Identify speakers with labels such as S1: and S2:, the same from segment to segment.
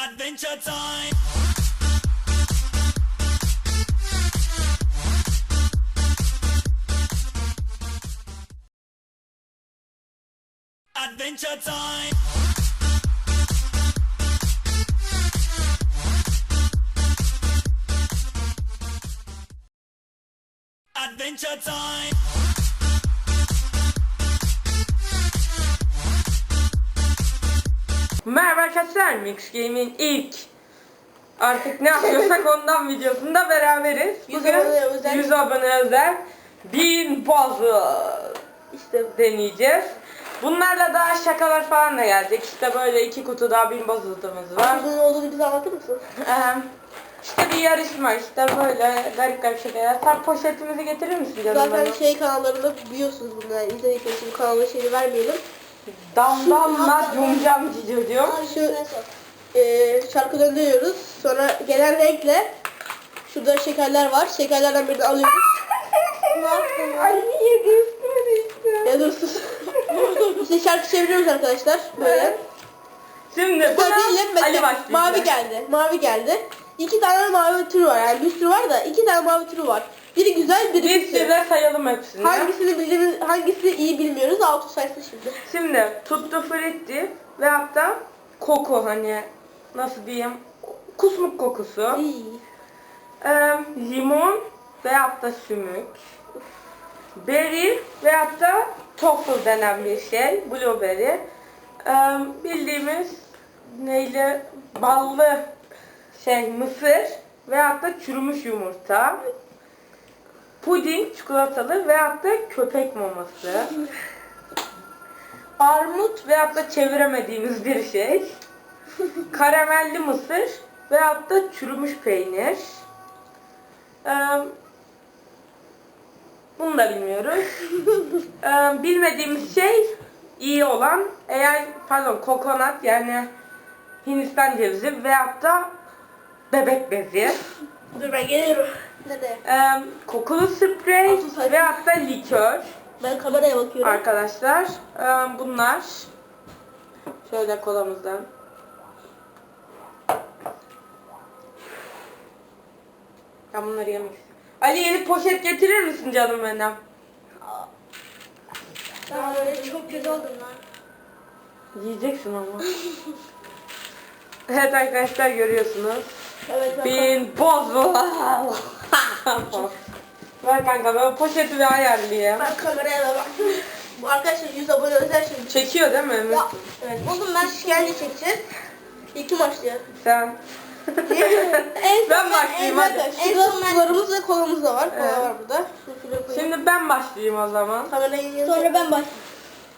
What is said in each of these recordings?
S1: Adventure time. Adventure time. Adventure time.
S2: Merhaba arkadaşlar, Mix Game'in ilk artık ne yapıyorsak ondan videosunda beraberiz.
S3: 100
S2: Bugün
S3: abone özel.
S2: 100 abone özel 1000 puzzle işte deneyeceğiz. Bunlarla daha şakalar falan da gelecek. İşte böyle iki kutu daha 1000 puzzle'ımız var.
S3: Bunun olduğunu bize anlatır mısın?
S2: İşte bir yarışma işte böyle garip garip şeyler. Sen poşetimizi getirir misin canım?
S3: Zaten
S2: bana?
S3: şey kanallarında biliyorsunuz bunları. İzledikleri için bu kanalın şeyini vermeyelim.
S2: Damdamla cumcam cicocuğum.
S3: Şu e, şarkı döndürüyoruz. Sonra gelen renkle şurada şekerler var. Şekerlerden birini alıyoruz.
S2: ne yaptın? Ay yedi üstüme düştü.
S3: Ya dur sus. işte şarkı çeviriyoruz arkadaşlar. Böyle.
S2: Şimdi
S3: Böyle
S2: buna
S3: değil,
S2: Ali başlayacak.
S3: mavi geldi. Mavi geldi. İki tane mavi türü var. Yani bir sürü var da iki tane mavi türü var. Biri güzel, biri
S2: Bir
S3: kötü.
S2: sayalım hepsini.
S3: Hangisini bildiğimiz, hangisi iyi bilmiyoruz. Altı saysın şimdi.
S2: Şimdi tuttu fritti ve hatta koku hani nasıl diyeyim kusmuk kokusu.
S3: İyi.
S2: Ee, limon ve hatta sümük. Berry ve hatta tofu denen bir şey. Blueberry. Ee, bildiğimiz neyle ballı şey mısır ve hatta çürümüş yumurta. Puding çikolatalı ve hatta köpek maması. Armut ve hatta çeviremediğimiz bir şey. Karamelli mısır ve hatta çürümüş peynir. Ee, bunu da bilmiyoruz. Ee, bilmediğimiz şey iyi olan eğer pardon kokonat yani Hindistan cevizi ve hatta bebek bezi.
S3: Dur ben geliyorum. Nerede?
S2: Ee, kokulu sprey ve hatta likör.
S3: Ben kameraya bakıyorum.
S2: Arkadaşlar e, bunlar şöyle kolamızdan. Ben bunları yemek. Ali yeni poşet getirir misin canım benim?
S3: Tamam öyle çok kötü oldum lan.
S2: Yiyeceksin ama. evet arkadaşlar görüyorsunuz.
S3: Evet ben
S2: Bin bozu. Ver kanka ben poşeti bir ayarlayayım.
S3: Ben kameraya da bak. Bu arkadaşlar 100 abone özel şimdi.
S2: Çekiyor değil mi?
S3: Ya, evet. Oğlum ben şikayet çekeceğiz. Kim başlıyor?
S2: Sen.
S3: en
S2: Ben başlayayım, hadi.
S3: Şurada sularımız ve kolamız da var. Kola
S2: Evet.
S3: var burada. Şunu şuraya koyayım.
S2: Şimdi ben başlayayım o zaman.
S3: Geliyorum. Sonra ben başlayayım.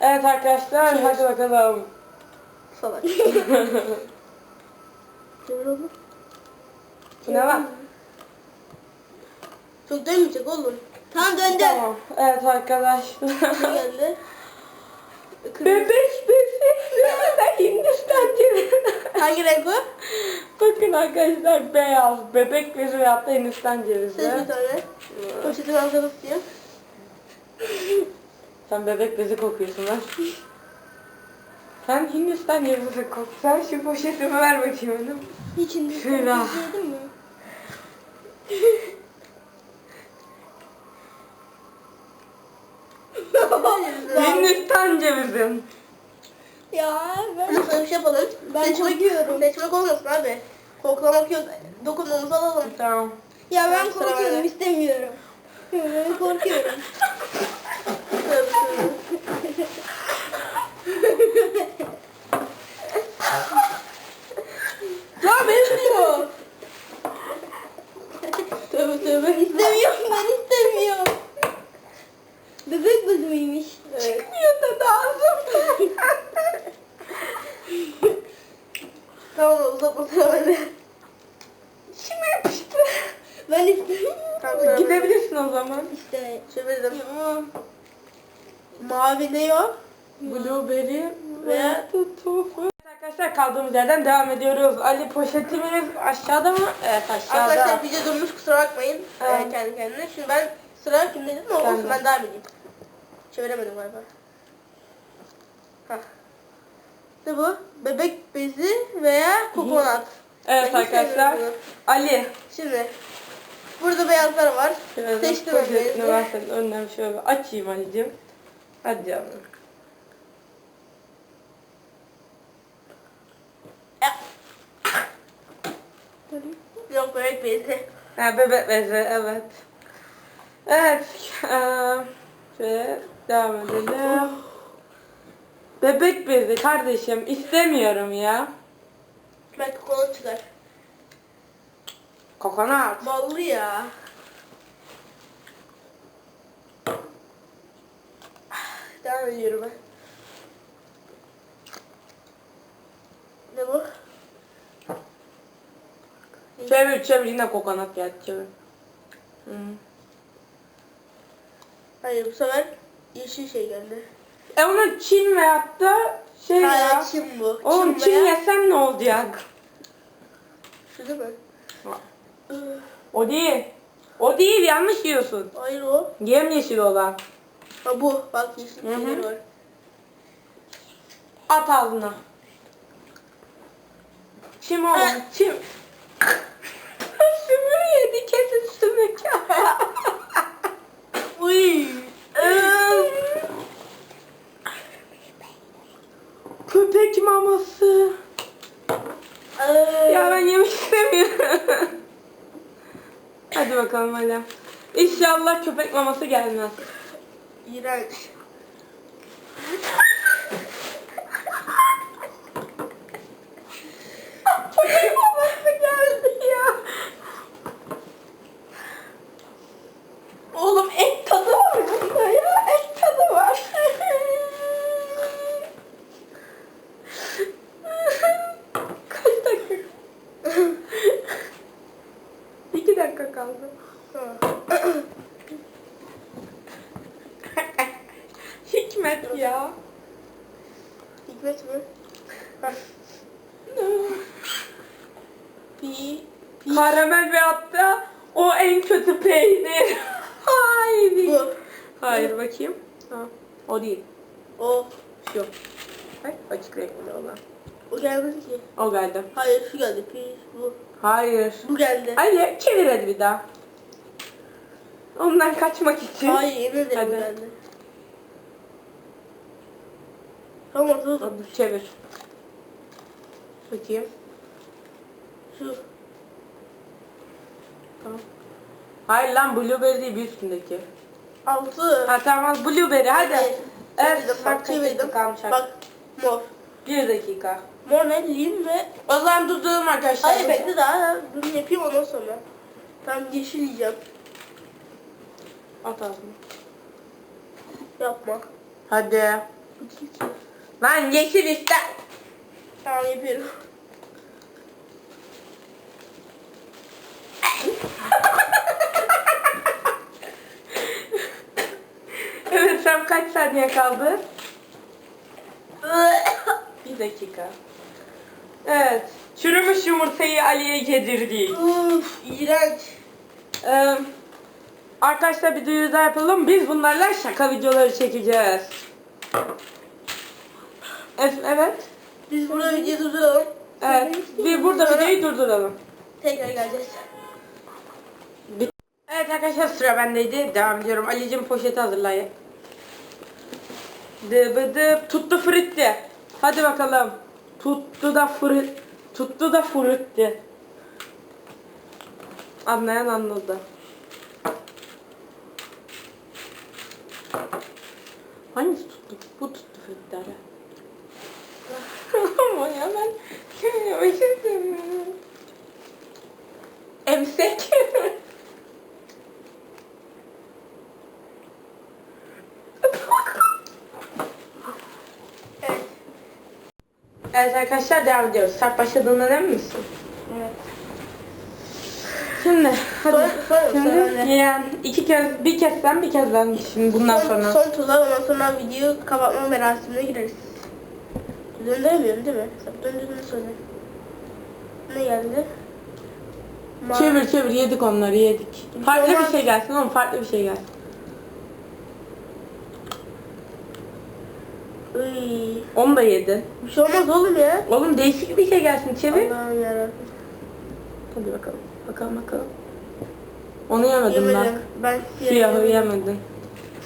S2: Evet arkadaşlar hadi bakalım.
S3: Salak.
S2: Bu ne lan?
S3: Çok dönmeyecek oğlum. Tamam döndü.
S2: Tamam. Evet arkadaşlar.
S3: Geldi?
S2: Bebek bezi ve Hindistan cevizi.
S3: Hangi renk o?
S2: Bakın arkadaşlar beyaz bebek ve hatta Hindistan cevizi.
S3: bir tane. Poşetin altına tutayım.
S2: Sen bebek bezi kokuyorsun lan. Sen Hindistan cevizi kok. Sen şu poşetimi ver bakayım benim.
S3: İçinde.
S2: Şöyle.
S3: Gördün mü?
S2: Hindistan cevizim.
S3: Ya ben sana bir şey yapalım. Ben seçmek, korkuyorum. Seçmek olmasın abi. Koklamak yok. Dokunmamızı alalım.
S2: Tamam.
S3: Ya ben korkuyorum istemiyorum. Ben korkuyorum. ya benziyor. tövbe tövbe. İstemiyorum ben istemiyorum. Bebek bölümüymüş. Evet.
S2: Çıkmıyor da ağzım.
S3: Tamam uzatma hadi.
S2: İçime yapıştı.
S3: Ben istemiyorum.
S2: Gidebilirsin o zaman.
S3: İşte çevirdim. Mavi ne o?
S2: Blueberry
S3: Ve
S2: tofu. Arkadaşlar kaldığımız yerden devam ediyoruz. Ali poşetimiz aşağıda mı? Evet aşağıda.
S3: Arkadaşlar video durmuş kusura bakmayın.
S2: Evet.
S3: Ee, kendi kendine. Şimdi ben sıra kimde dedim ama
S2: Ben
S3: olsun ben devam edeyim. Çeviremedim galiba. Hah. Ne bu? Bebek bezi veya kokonat.
S2: Evet
S3: Ben
S2: arkadaşlar. Ali.
S3: Şimdi burada beyazlar var.
S2: Biraz
S3: Seçtim
S2: poşetini
S3: ben.
S2: ben senin önüne şöyle bir açayım Ali'cim. Hadi canım.
S3: Yok bebek bezi.
S2: Ha, bebek bezi evet. Evet. eee, şöyle devam edelim. Bebek bezi kardeşim istemiyorum ya.
S3: Belki kola çıkar.
S2: Kokonat.
S3: Ballı ya. Devam ediyorum ben. Ne bu?
S2: Çevir çevir yine kokonat geldi çevir. Hı.
S3: Hayır bu sefer yeşil şey geldi.
S2: E onun Çin veyahut da şey ya.
S3: Hayır Çin bu.
S2: Oğlum Çin
S3: veya-
S2: yesem ne olacak?
S3: Şu değil mi?
S2: O değil. O değil yanlış yiyorsun.
S3: Hayır o.
S2: Yemyeşil olan.
S3: Ha bu. Bak yeşil
S2: Hı hı.
S3: var.
S2: At ağzına. Çim oğlum
S3: Ha.
S2: çim. Sümür yedi kesin sümük.
S3: Uy.
S2: Köpek maması. Ya ben yemek istemiyorum. hadi bakalım hadi. İnşallah köpek maması gelmez.
S3: İğrenç.
S2: Köpek maması geldi ya. Oğlum et tadı var bunda ya. Et tadı var. Kaç dakika? İki dakika kaldı. Hikmet ya.
S3: Hikmet mi? Pi. Pi.
S2: Karamel ve hatta o en kötü peynir. Hayır.
S3: Bu.
S2: Hayır bakayım. Ha, o değil.
S3: O.
S2: Şu. Bak açık renkli olan.
S3: O gelmedi ki.
S2: O geldi.
S3: Hayır şu geldi. Pi. Bu.
S2: Hayır.
S3: Bu geldi.
S2: Hayır çevir hadi bir daha. Ondan kaçmak için.
S3: Hayır yemin ederim bu geldi. Tam ortada dur.
S2: Hadi çevir. Bakayım.
S3: Şu.
S2: Tamam. Hayır lan blueberry değil bir üstündeki.
S3: Altı.
S2: Ha tamam blueberry hadi. Evet.
S3: Evet.
S2: Bak çevirdim.
S3: Bak. Mor.
S2: Bir dakika.
S3: Mor ne? Lim ve...
S2: O zaman durduralım arkadaşlar.
S3: Hayır bekle daha. Bunu yapayım ondan sonra. Tam yeşil yiyeceğim.
S2: At ağzına.
S3: Yapma.
S2: Hadi. Lan yeşil işte.
S3: Tamam yapıyorum.
S2: Evet sen kaç saniye kaldı? Bir dakika. Evet. Çürümüş yumurtayı Ali'ye yedirdik.
S3: Uf, iğrenç.
S2: Ee, arkadaşlar bir duyuru daha yapalım. Biz bunlarla şaka videoları çekeceğiz. Evet. evet.
S3: Biz burada video durduralım.
S2: Evet. Bir burada videoyu durduralım.
S3: Tekrar geleceğiz.
S2: Evet arkadaşlar sıra bendeydi. Devam ediyorum. Ali'cim poşeti hazırlayın. Dıbı dıp. Tuttu fritti. Hadi bakalım. Tuttu da frit. Tuttu da fritti. Anlayan anladı. Hangisi tuttu? Bu tuttu fritleri. Ama ya ben yemek istemiyorum. Emsek.
S3: Evet.
S2: evet arkadaşlar devam ediyoruz. Sert başladığından emin misin?
S3: Evet.
S2: Şimdi hadi.
S3: Sonra- sonra
S2: Şimdi
S3: de.
S2: yani iki kez bir kez ben bir kez ben şimdi bundan
S3: Son,
S2: sonra.
S3: son turlar ondan sonra videoyu kapatma merasimine gireriz. Döndüremiyorum değil mi? Döndürdüğünü söyle. Ne geldi? Ma-
S2: Çevir çevir yedik onları yedik. Farklı bir şey gelsin oğlum farklı bir şey gelsin.
S3: Iy.
S2: Onu da yedin.
S3: Bir şey olmaz oğlum ya.
S2: Oğlum değişik bir şey gelsin çevir.
S3: Allah'ım yarabbim.
S2: Hadi bakalım. Bakalım bakalım. Onu yemedim.
S3: Yemedim. Ben
S2: Siyahı yemedin.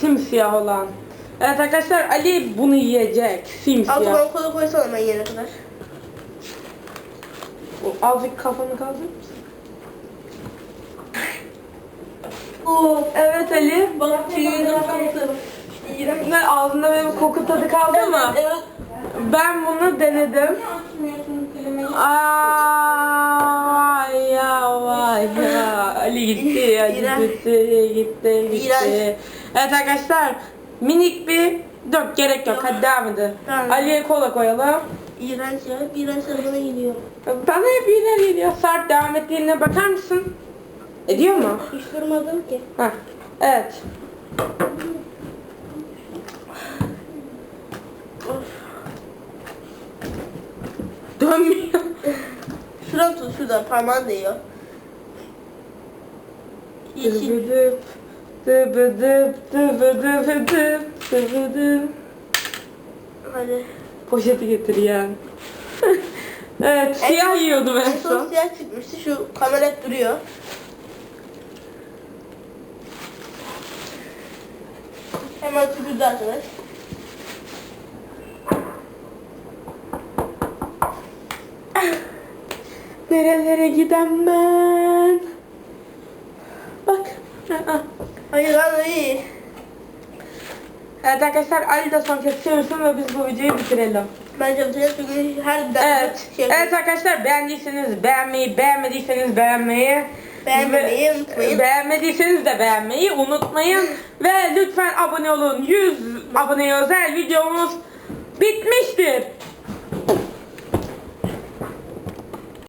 S2: Simsiyah olan. Evet arkadaşlar Ali bunu yiyecek. Simsiyah.
S3: zaman kola koysana ben yene kadar.
S2: Azıcık kafanı kaldır mısın?
S3: Oo.
S2: Evet Ali.
S3: Bana tüyünü kapatalım.
S2: İğrenç. Ne ağzında böyle bir koku tadı kaldı mı?
S3: Evet.
S2: Ben bunu denedim. Ay ya vay ya. Ali gitti, Ali gitti, gitti, gitti. Evet arkadaşlar minik bir Yok gerek yok hadi devam edin. Ali'ye kola koyalım.
S3: İğrenç ya. İğrenç bana gidiyor.
S2: Bana hep iyiler geliyor. Sarp devam ettiğine bakar mısın? Ediyor mu?
S3: Hiç durmadım ki.
S2: Heh. Evet. Dönmüyor.
S3: Şuradan tut şuradan parmağın değiyor. Yeşil.
S2: Dıbıdıp, dıbıdıp, dıbıdıp, dıp, dıbıdıp.
S3: Hadi.
S2: Poşeti getir yani. evet, siyah yiyordum en
S3: son siyah çıkmıştı. Şu kamera hep duruyor. Hemen tüpürdü arkadaş.
S2: Nerelere giden ben? Bak.
S3: Hayır lan iyi.
S2: Evet arkadaşlar Ali de son kez çevirsin ve biz bu videoyu bitirelim.
S3: Bence bitirelim çünkü her dakika
S2: Evet.
S3: şey
S2: Evet arkadaşlar beğendiyseniz beğenmeyi, beğenmediyseniz beğenmeyi
S3: Beğenmemeyi
S2: ve-
S3: unutmayın.
S2: Beğenmediyseniz de beğenmeyi unutmayın ve lütfen abone olun. 100 aboneye özel videomuz bitmiştir.